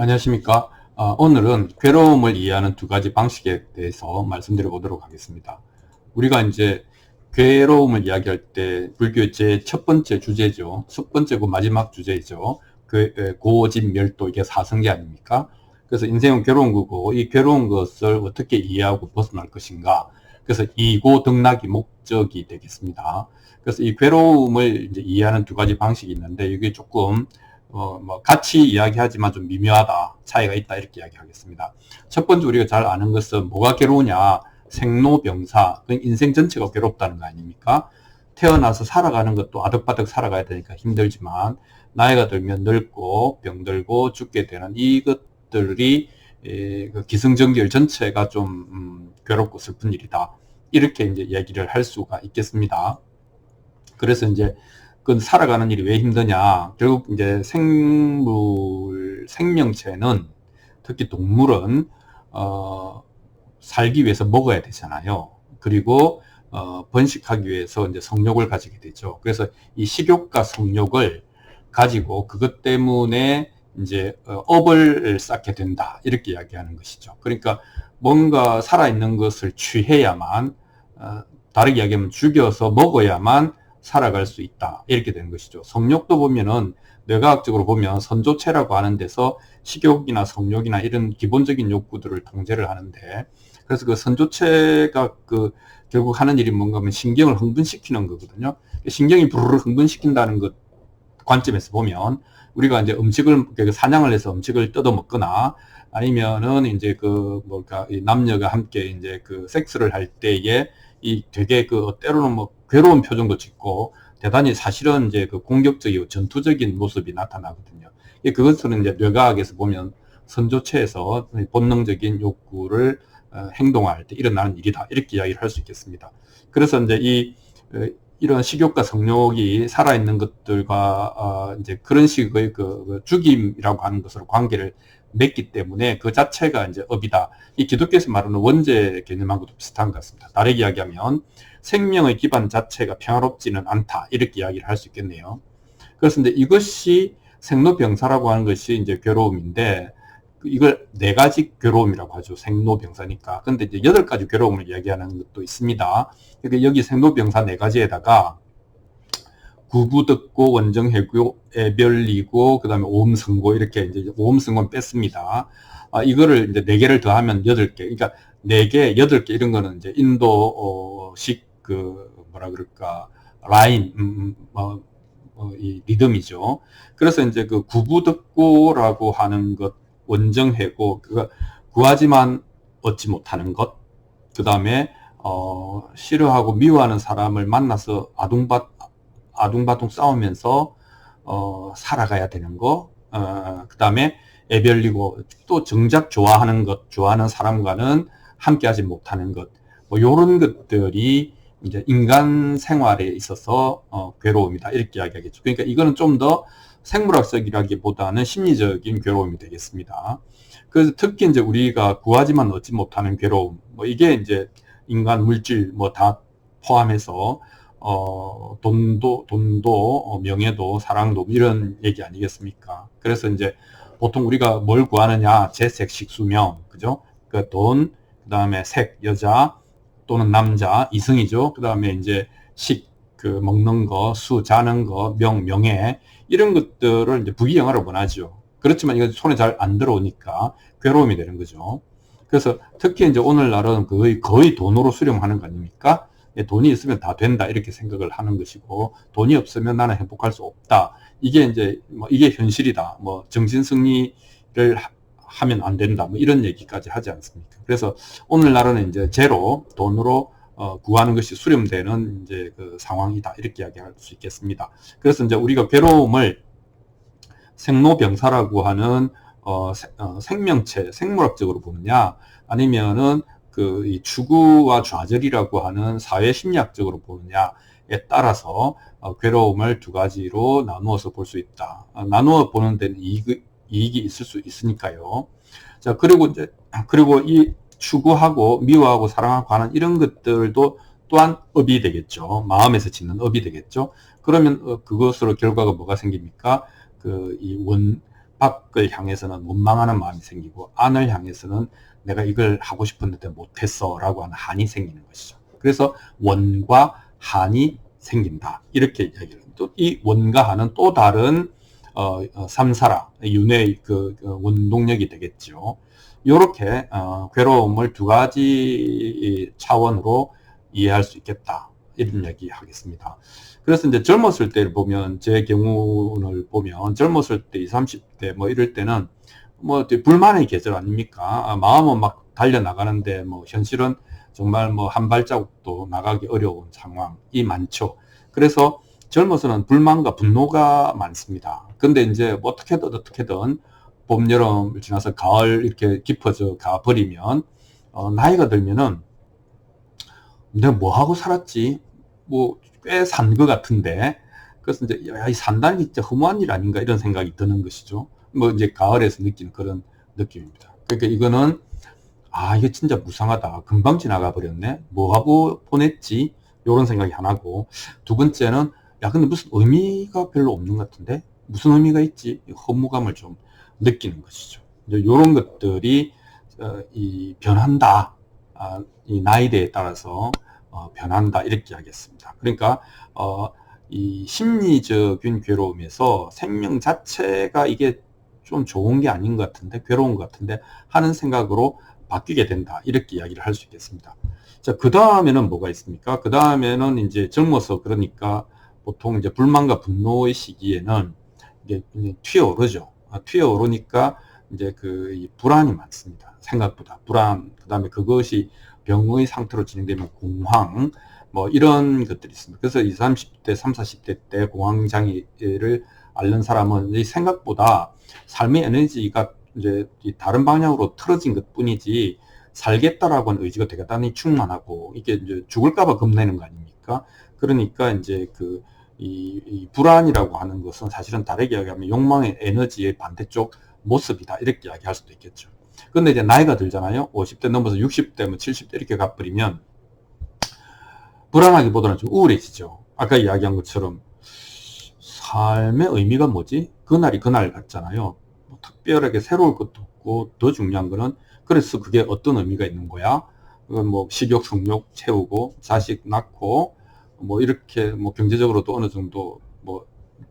안녕하십니까. 어, 오늘은 괴로움을 이해하는 두 가지 방식에 대해서 말씀드려 보도록 하겠습니다. 우리가 이제 괴로움을 이야기할 때 불교의 제첫 번째 주제죠. 첫 번째고 마지막 주제죠. 그 고집 멸도 이게 사성제 아닙니까? 그래서 인생은 괴로운 거고 이 괴로운 것을 어떻게 이해하고 벗어날 것인가. 그래서 이고 등락이 목적이 되겠습니다. 그래서 이 괴로움을 이제 이해하는 두 가지 방식이 있는데 이게 조금 어, 뭐 같이 이야기하지만 좀 미묘하다, 차이가 있다 이렇게 이야기하겠습니다. 첫 번째 우리가 잘 아는 것은 뭐가 괴로우냐, 생로병사, 그 인생 전체가 괴롭다는 거 아닙니까? 태어나서 살아가는 것도 아득바득 살아가야 되니까 힘들지만 나이가 들면 늙고 병들고 죽게 되는 이것들이 에, 그 기승전결 전체가 좀 음, 괴롭고 슬픈 일이다. 이렇게 이제 얘기를 할 수가 있겠습니다. 그래서 이제 그 살아가는 일이 왜 힘드냐? 결국 이제 생물 생명체는 특히 동물은 어, 살기 위해서 먹어야 되잖아요. 그리고 어, 번식하기 위해서 이제 성욕을 가지게 되죠. 그래서 이 식욕과 성욕을 가지고 그것 때문에 이제 어, 업을 쌓게 된다 이렇게 이야기하는 것이죠. 그러니까 뭔가 살아있는 것을 취해야만 어, 다르게 이야기하면 죽여서 먹어야만 살아갈 수 있다. 이렇게 되는 것이죠. 성욕도 보면은 뇌과학적으로 보면 선조체라고 하는 데서 식욕이나 성욕이나 이런 기본적인 욕구들을 통제를 하는데 그래서 그 선조체가 그 결국 하는 일이 뭔가 하면 신경을 흥분시키는 거거든요. 신경이 부르르 흥분시킨다는 것 관점에서 보면 우리가 이제 음식을 그 사냥을 해서 음식을 뜯어 먹거나 아니면은 이제 그 뭐랄까 남녀가 함께 이제 그 섹스를 할 때에 이 되게 그 때로는 뭐 괴로운 표정도 짓고 대단히 사실은 이제 그 공격적이고 전투적인 모습이 나타나거든요. 그것은 이제 뇌과학에서 보면 선조체에서 본능적인 욕구를 어, 행동할 때 일어나는 일이다. 이렇게 이야기를 할 수 있겠습니다. 그래서 이제 이 어, 이런 식욕과 성욕이 살아있는 것들과 어, 이제 그런 식의 그, 그 죽임이라고 하는 것으로 관계를 맺기 때문에 그 자체가 이제 업이다. 이 기독교에서 말하는 원죄 개념하고도 비슷한 것 같습니다. 다르게 이야기하면 생명의 기반 자체가 평화롭지는 않다. 이렇게 이야기를 할 수 있겠네요. 이제 이것이 생로병사라고 하는 것이 이제 괴로움인데 이걸 네 가지 괴로움이라고 하죠. 생로병사니까. 근데 이제 여덟 가지 괴로움을 이야기하는 것도 있습니다. 그러니까 여기 생로병사 네 가지에다가 구부듣고 원정해고 애별리고 그다음에 오음성고 이렇게 이제 오음성고는 뺐습니다. 아, 이거를 이제 네 개를 더하면 여덟 개. 그러니까 네 개, 여덟 개 이런 거는 이제 인도식 그 뭐라 그럴까 라인 음, 음, 뭐, 뭐, 이 리듬이죠. 그래서 이제 그 구부 듣고라고 하는 것 원정해고 그거 구하지만 얻지 못하는 것. 그 다음에 어, 싫어하고 미워하는 사람을 만나서 아둥바 아둥바둥 싸우면서 어, 살아가야 되는 거. 어, 그 다음에 애별리고 또 정작 좋아하는 것, 좋아하는 사람과는 함께하지 못하는 것. 뭐 요런 것들이 이제 인간 생활에 있어서 어, 괴로움이다 이렇게 이야기하겠죠. 그러니까 이거는 좀 더 생물학적이라기보다는 심리적인 괴로움이 되겠습니다. 그래서 특히 이제 우리가 구하지만 얻지 못하는 괴로움, 뭐 이게 이제 인간 물질 뭐 다 포함해서 어, 돈도, 돈도, 어, 명예도, 사랑도, 이런 얘기 아니겠습니까? 그래서 이제 보통 우리가 뭘 구하느냐, 재색, 식수명, 그죠? 그 돈, 그 다음에 색, 여자, 또는 남자, 이승이죠. 그 다음에 이제 식, 그 먹는 거, 수, 자는 거, 명, 명예, 이런 것들을 이제 부귀영화를 원하죠. 그렇지만 이건 손에 잘 안 들어오니까 괴로움이 되는 거죠. 그래서 특히 이제 오늘날은 거의, 거의 돈으로 수렴하는 거 아닙니까? 예, 돈이 있으면 다 된다 이렇게 생각을 하는 것이고 돈이 없으면 나는 행복할 수 없다. 이게 이제 뭐 이게 현실이다. 뭐 정신 승리를 하면 안 된다. 뭐 이런 얘기까지 하지 않습니까? 그래서 오늘날은 이제 제로 돈으로 어, 구하는 것이 수렴되는 이제 그 상황이다. 이렇게 이야기할 수 있겠습니다. 그래서 이제 우리가 괴로움을 생로병사라고 하는 어, 어, 생명체, 생물학적으로 보느냐, 아니면은 그 이 추구와 좌절이라고 하는 사회 심리학적으로 보느냐에 따라서 어, 괴로움을 두 가지로 나누어서 볼 수 있다. 어, 나누어 보는 데는 이익, 이익이 있을 수 있으니까요. 자, 그리고 이제, 그리고 이 추구하고 미워하고 사랑하고 하는 이런 것들도 또한 업이 되겠죠. 마음에서 짓는 업이 되겠죠. 그러면 어, 그것으로 결과가 뭐가 생깁니까? 그, 이 원, 밖을 향해서는 원망하는 마음이 생기고 안을 향해서는 내가 이걸 하고 싶었는데 못했어 라고 하는 한이 생기는 것이죠. 그래서 원과 한이 생긴다. 이렇게 이야기를. 또이 원과 한은 또 다른 어, 어, 삼사라, 윤회의 그, 그 원동력이 되겠죠. 이렇게 어, 괴로움을 두 가지 차원으로 이해할 수 있겠다. 이런 이야기 하겠습니다. 그래서 이제 젊었을 때를 보면, 제 경우를 보면, 젊었을 때, 20, 30대 뭐 이럴 때는 뭐 불만의 계절 아닙니까? 아, 마음은 막 달려 나가는데 뭐 현실은 정말 뭐 한 발자국도 나가기 어려운 상황이 많죠. 그래서 젊어서는 불만과 분노가 많습니다. 근데 이제 뭐 어떻게든 어떻게든 봄, 여름을 지나서 가을 이렇게 깊어져 가 버리면 어, 나이가 들면은 내가 뭐 하고 살았지? 뭐 꽤 산 것 같은데 그래서 이제 야, 이 산다는 게 진짜 허무한 일 아닌가 이런 생각이 드는 것이죠. 뭐 이제 가을에서 느끼는 그런 느낌입니다. 그러니까 이거는 아 이게 진짜 무상하다. 금방 지나가 버렸네. 뭐 하고 보냈지? 이런 생각이 하나고 두 번째는 야 근데 무슨 의미가 별로 없는 것 같은데 무슨 의미가 있지? 허무감을 좀 느끼는 것이죠. 이런 것들이 어, 이 변한다. 아, 이 나이대에 따라서 어, 변한다 이렇게 하겠습니다. 그러니까 어, 이 심리적인 괴로움에서 생명 자체가 이게 좀 좋은 게 아닌 것 같은데 괴로운 것 같은데 하는 생각으로 바뀌게 된다 이렇게 이야기를 할 수 있겠습니다. 자, 그 다음에는 뭐가 있습니까? 그 다음에는 이제 젊어서 그러니까 보통 이제 불만과 분노의 시기에는 이게 튀어오르죠. 아, 튀어오르니까 이제 그 불안이 많습니다. 생각보다 불안, 그 다음에 그것이 병의 상태로 진행되면 공황, 뭐 이런 것들이 있습니다. 그래서 20, 30대, 30, 40대 때 공황장애를 앓는 사람은 생각보다 삶의 에너지가 이제 다른 방향으로 틀어진 것 뿐이지 살겠다라고 하는 의지가 대단히 충만하고 이게 이제 죽을까봐 겁내는 거 아닙니까? 그러니까 이제 그 이, 이 불안이라고 하는 것은 사실은 다르게 이야기하면 욕망의 에너지의 반대쪽 모습이다 이렇게 이야기할 수도 있겠죠. 근데 이제 나이가 들잖아요. 50대 넘어서 60대, 뭐 70대 이렇게 가버리면 불안하기보다는 좀 우울해지죠. 아까 이야기한 것처럼 삶의 의미가 뭐지? 그날이 그날 같잖아요. 뭐 특별하게 새로울 것도 없고 더 중요한 거는 그래서 그게 어떤 의미가 있는 거야? 뭐 식욕, 성욕 채우고 자식 낳고 뭐 이렇게 뭐 경제적으로도 어느 정도 뭐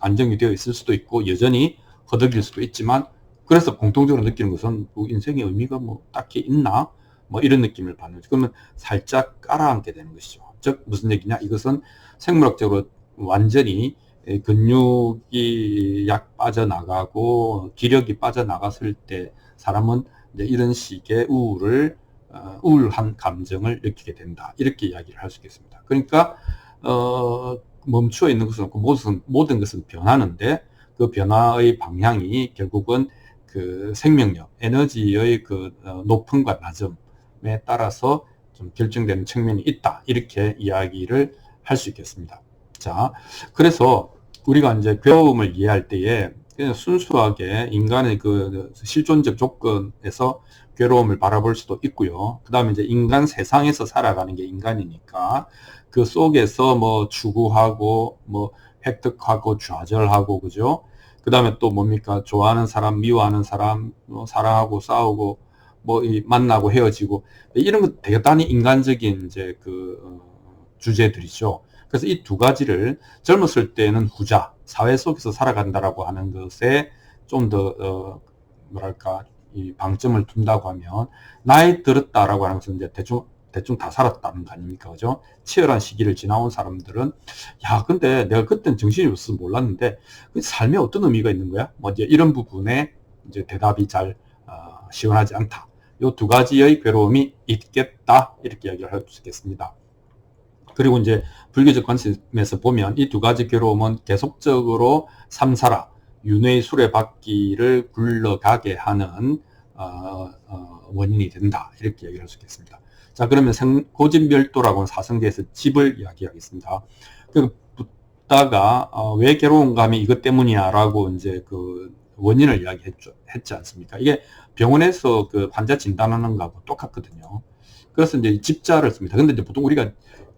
안정이 되어 있을 수도 있고 여전히 허덕일 수도 있지만 그래서 공통적으로 느끼는 것은 뭐 인생의 의미가 뭐 딱히 있나? 뭐 이런 느낌을 받는 거죠. 그러면 살짝 깔아앉게 되는 것이죠. 즉 무슨 얘기냐? 이것은 생물학적으로 완전히 근육이 약 빠져나가고 기력이 빠져나갔을 때 사람은 이런 식의 우울을 어, 우울한 감정을 느끼게 된다. 이렇게 이야기를 할 수 있겠습니다. 그러니까 어, 멈추어 있는 것은 없고 모든, 모든 것은 변하는데 그 변화의 방향이 결국은 그 생명력, 에너지의 그 어, 높음과 낮음에 따라서 좀 결정되는 측면이 있다. 이렇게 이야기를 할 수 있겠습니다. 자, 그래서 우리가 이제 괴로움을 이해할 때에 그냥 순수하게 인간의 그 실존적 조건에서 괴로움을 바라볼 수도 있고요. 그 다음에 이제 인간 세상에서 살아가는 게 인간이니까 그 속에서 뭐 추구하고 뭐 획득하고 좌절하고 그죠? 그 다음에 또 뭡니까? 좋아하는 사람, 미워하는 사람, 뭐 사랑하고 싸우고 뭐 만나고 헤어지고 이런 것 대단히 인간적인 이제 그 어, 주제들이죠. 그래서 이 두 가지를 젊었을 때는 후자, 사회 속에서 살아간다라고 하는 것에 좀 더 어, 뭐랄까 이 방점을 둔다고 하면 나이 들었다라고 하는 것은 이제 대충 대충 다 살았다는 거 아닙니까? 그죠? 치열한 시기를 지나온 사람들은, 야, 근데 내가 그땐 정신이 없어서 몰랐는데, 그 삶에 어떤 의미가 있는 거야? 뭐 이제 이런 부분에 이제 대답이 잘, 어, 시원하지 않다. 요 두 가지의 괴로움이 있겠다. 이렇게 이야기를 할 수 있겠습니다. 그리고 이제 불교적 관점에서 보면 이 두 가지 괴로움은 계속적으로 삼사라, 윤회의 수레바퀴를 굴러가게 하는 어, 어, 원인이 된다. 이렇게 얘기할 수 있겠습니다. 자, 그러면 생, 고진별도라고 하는 사성계에서 집을 이야기하겠습니다. 그, 붙다가, 어, 왜 괴로운 감이 이것 때문이야 라고 이제 그 원인을 이야기했죠, 했지 않습니까? 이게 병원에서 그 환자 진단하는 거하고 똑같거든요. 그래서 이제 집자를 씁니다. 근데 이제 보통 우리가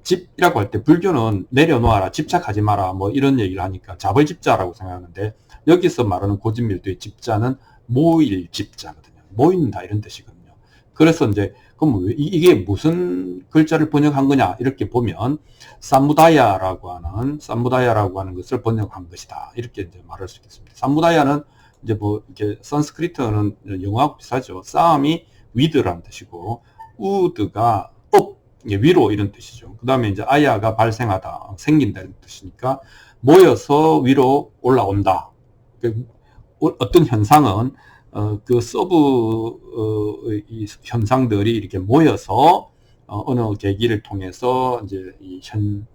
집이라고 할 때 불교는 내려놓아라, 집착하지 마라, 뭐 이런 얘기를 하니까 자벌집자라고 생각하는데 여기서 말하는 고집밀도의 집자는 모일 집자거든요. 모인다 이런 뜻이거든요. 그래서 이제 그럼 이게 무슨 글자를 번역한 거냐 이렇게 보면 삼무다야라고 하는 삼무다야라고 하는 것을 번역한 것이다 이렇게 이제 말할 수 있겠습니다. 삼무다야는 이제 뭐 이렇게 산스크리트는 영어하고 비슷하죠. 싸움이 위드라는 뜻이고 우드가 업 위로 이런 뜻이죠. 그 다음에 이제 아야가 발생하다 생긴다 이런 뜻이니까 모여서 위로 올라온다. 그 어떤 현상은 어, 그 서브 어, 이 현상들이 이렇게 모여서 어, 어느 계기를 통해서 이제 이현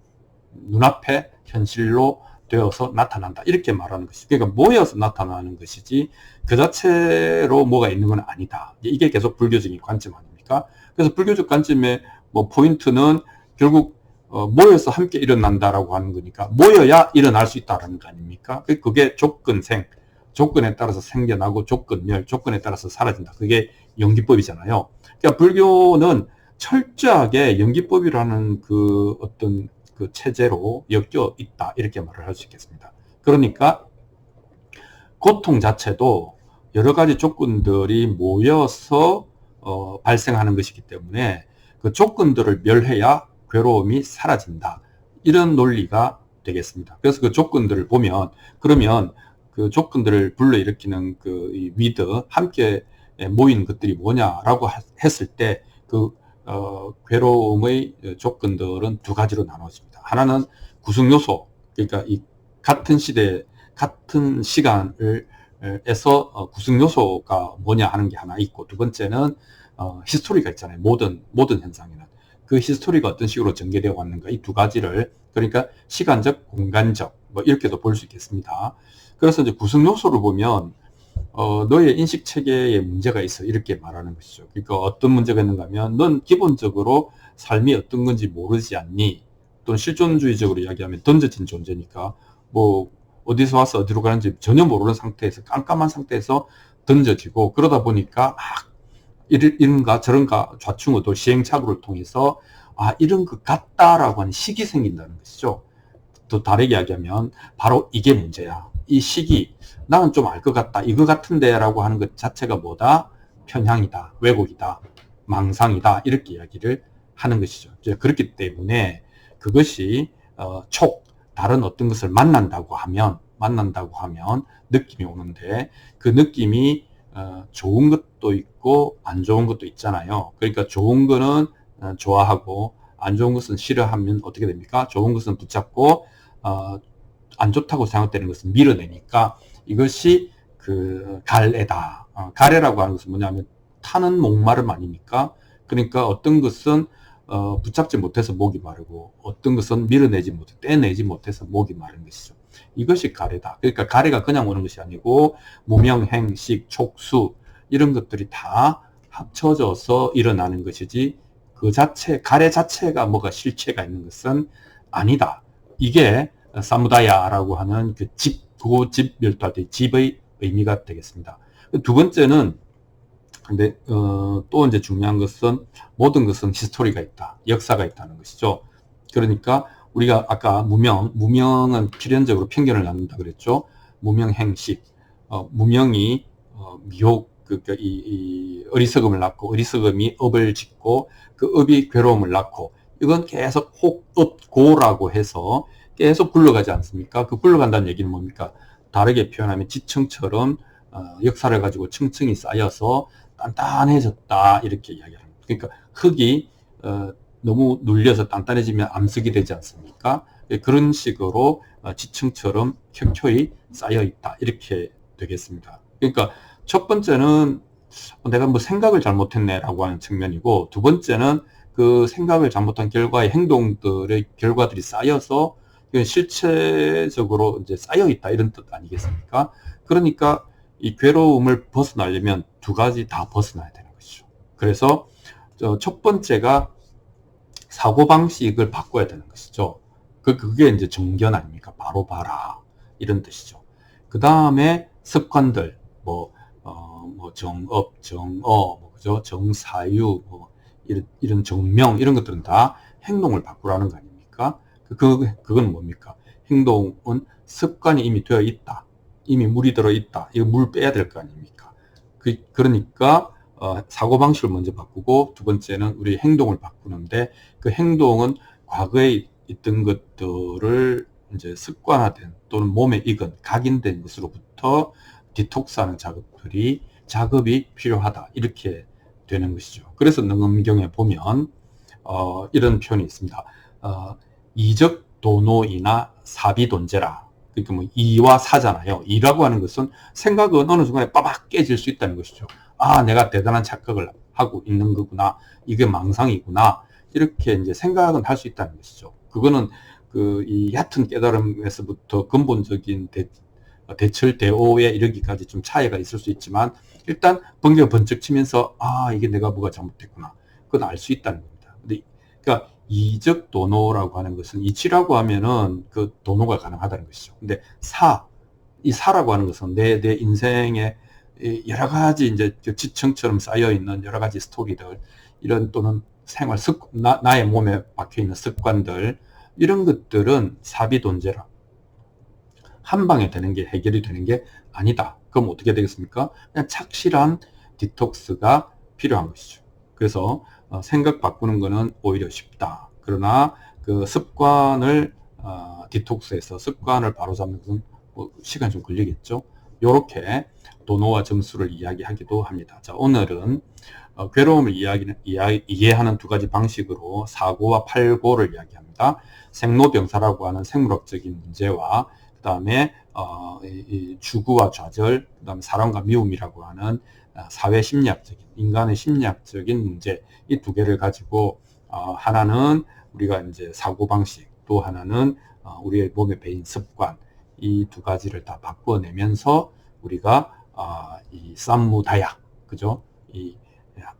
눈앞에 현실로 되어서 나타난다 이렇게 말하는 것이 그러니까 모여서 나타나는 것이지 그 자체로 뭐가 있는 건 아니다 이게 계속 불교적인 관점 아닙니까 그래서 불교적 관점의 뭐 포인트는 결국 어, 모여서 함께 일어난다라고 하는 거니까 모여야 일어날 수 있다라는 거 아닙니까 그게 조건생 조건에 따라서 생겨나고 조건멸, 조건에 따라서 사라진다. 그게 연기법이잖아요. 그러니까 불교는 철저하게 연기법이라는 그 어떤 그 체제로 엮여 있다. 이렇게 말을 할 수 있겠습니다. 그러니까 고통 자체도 여러 가지 조건들이 모여서 어, 발생하는 것이기 때문에 그 조건들을 멸해야 괴로움이 사라진다. 이런 논리가 되겠습니다. 그래서 그 조건들을 보면 그러면 그 조건들을 불러일으키는 그 위드 함께 모인 것들이 뭐냐라고 했을 때그 어, 괴로움의 조건들은 두 가지로 나눠집니다. 하나는 구성 요소, 그러니까 이 같은 시대, 같은 시간을 에서 어, 구성 요소가 뭐냐 하는 게 하나 있고 두 번째는 어, 히스토리가 있잖아요. 모든 모든 현상에는 그 히스토리가 어떤 식으로 전개되어 왔는가 이 두 가지를 그러니까 시간적, 공간적 뭐 이렇게도 볼 수 있겠습니다. 그래서 이제 구성 요소를 보면 어, 너의 인식 체계에 문제가 있어 이렇게 말하는 것이죠. 그러니까 어떤 문제가 있는가 하면 넌 기본적으로 삶이 어떤 건지 모르지 않니? 또는 실존주의적으로 이야기하면 던져진 존재니까 뭐 어디서 와서 어디로 가는지 전혀 모르는 상태에서 깜깜한 상태에서 던져지고 그러다 보니까 막 이런가 저런가 좌충우돌 시행착오를 통해서 아 이런 것 같다라고 하는 식이 생긴다는 것이죠. 더 다르게 이야기하면 바로 이게 문제야. 이 시기 나는 좀 알 것 같다. 이거 같은데 라고 하는 것 자체가 뭐다? 편향이다. 왜곡이다. 망상이다. 이렇게 이야기를 하는 것이죠. 그렇기 때문에 그것이 어, 촉 다른 어떤 것을 만난다고 하면 만난다고 하면 느낌이 오는데 그 느낌이 어, 좋은 것도 있고 안 좋은 것도 있잖아요 그러니까 좋은 거는 어, 좋아하고 안 좋은 것은 싫어하면 어떻게 됩니까 좋은 것은 붙잡고 어, 안 좋다고 생각되는 것은 밀어내니까 이것이 그 갈애다. 어, 갈애라고 하는 것은 뭐냐면 타는 목마름 아닙니까? 그러니까 어떤 것은 어, 붙잡지 못해서 목이 마르고 어떤 것은 밀어내지 못해 떼내지 못해서 목이 마른 것이죠. 이것이 가래다. 그러니까 가래가 그냥 오는 것이 아니고 무명행 식, 촉수 이런 것들이 다 합쳐져서 일어나는 것이지 그 자체 가래 자체가 뭐가 실체가 있는 것은 아니다. 이게 사무다야라고 하는 그 집, 고집 멸도할 때 집의 의미가 되겠습니다. 두 번째는 근데 어, 또 이제 중요한 것은 모든 것은 히스토리가 있다, 역사가 있다는 것이죠. 그러니까 우리가 아까 무명, 무명은 필연적으로 편견을 낳는다 그랬죠. 무명 행식, 어, 무명이 어, 미혹, 그, 그, 이, 이 어리석음을 낳고 어리석음이 업을 짓고 그 업이 괴로움을 낳고 이건 계속 혹, 업, 고라고 해서 계속 굴러가지 않습니까? 그 굴러간다는 얘기는 뭡니까? 다르게 표현하면 지층처럼 어, 역사를 가지고 층층이 쌓여서 단단해졌다 이렇게 이야기합니다. 그러니까 흙이 어, 너무 눌려서 단단해지면 암석이 되지 않습니까? 예, 그런 식으로 어, 지층처럼 켜켜이 쌓여 있다 이렇게 되겠습니다. 그러니까 첫 번째는 내가 뭐 생각을 잘못했네라고 하는 측면이고 두 번째는 그 생각을 잘못한 결과의 행동들의 결과들이 쌓여서 실체적으로 이제 쌓여 있다 이런 뜻 아니겠습니까? 그러니까 이 괴로움을 벗어나려면 두 가지 다 벗어나야 되는 것이죠. 그래서 첫 번째가 사고 방식을 바꿔야 되는 것이죠. 그 그게 이제 정견 아닙니까? 바로 봐라 이런 뜻이죠. 그 다음에 습관들 뭐, 어, 뭐 정업, 정어, 뭐 그죠? 정사유, 뭐 이런, 이런 정명 이런 것들은 다 행동을 바꾸라는 거 아닙니까? 그, 그, 그건 뭡니까? 행동은 습관이 이미 되어 있다. 이미 물이 들어 있다. 이거 물 빼야 될 거 아닙니까? 그, 그러니까, 어, 사고방식을 먼저 바꾸고, 두 번째는 우리 행동을 바꾸는데, 그 행동은 과거에 있던 것들을 이제 습관화된 또는 몸에 익은 각인된 것으로부터 디톡스하는 작업들이 작업이 필요하다 이렇게 되는 것이죠. 그래서 능엄경에 보면 어, 이런 표현이 있습니다. 어, 이적 도노이나 사비돈제라. 그러니까 뭐 이와 사잖아요. 이라고 하는 것은 생각은 어느 순간에 빠박 깨질 수 있다는 것이죠. 아, 내가 대단한 착각을 하고 있는 거구나. 이게 망상이구나. 이렇게 이제 생각은 할 수 있다는 것이죠. 그거는 그 이 얕은 깨달음에서부터 근본적인 대, 대철 대오에 이르기까지 좀 차이가 있을 수 있지만 일단 번개가 번쩍 치면서 아 이게 내가 뭐가 잘못됐구나 그건 알 수 있다는 겁니다. 근데 그러니까 이적 도노라고 하는 것은 이치라고 하면은 그 도노가 가능하다는 것이죠. 근데 사, 이 사라고 하는 것은 내, 내 인생에 여러 가지 이제 지층처럼 쌓여 있는 여러 가지 스토리들, 이런 또는 생활 습, 나, 나의 몸에 박혀 있는 습관들, 이런 것들은 사비 돈제라. 한 방에 되는 게 해결이 되는 게 아니다. 그럼 어떻게 되겠습니까? 그냥 착실한 디톡스가 필요한 것이죠. 그래서 어, 생각 바꾸는 거는 오히려 쉽다. 그러나 그 습관을 어, 디톡스해서 습관을 바로잡는 것은 뭐 시간이 좀 걸리겠죠. 이렇게 도노와 점수를 이야기하기도 합니다. 자, 오늘은 어, 괴로움을 이야기, 이해하는 두 가지 방식으로 사고와 팔고를 이야기합니다. 생로병사라고 하는 생물학적인 문제와 그 다음에 어, 이, 주구와 좌절, 그 다음에 사랑과 미움이라고 하는 아, 사회 심리학적인 인간의 심리학적인 문제 이 두 개를 가지고 어, 하나는 우리가 이제 사고 방식, 또 하나는 어, 우리의 몸에 배인 습관 이 두 가지를 다 바꿔내면서 우리가 어, 이 쌈무다야 그죠? 이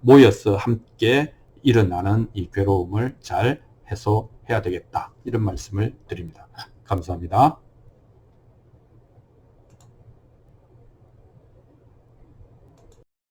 모여서 함께 일어나는 이 괴로움을 잘 해소해야 되겠다 이런 말씀을 드립니다. 감사합니다.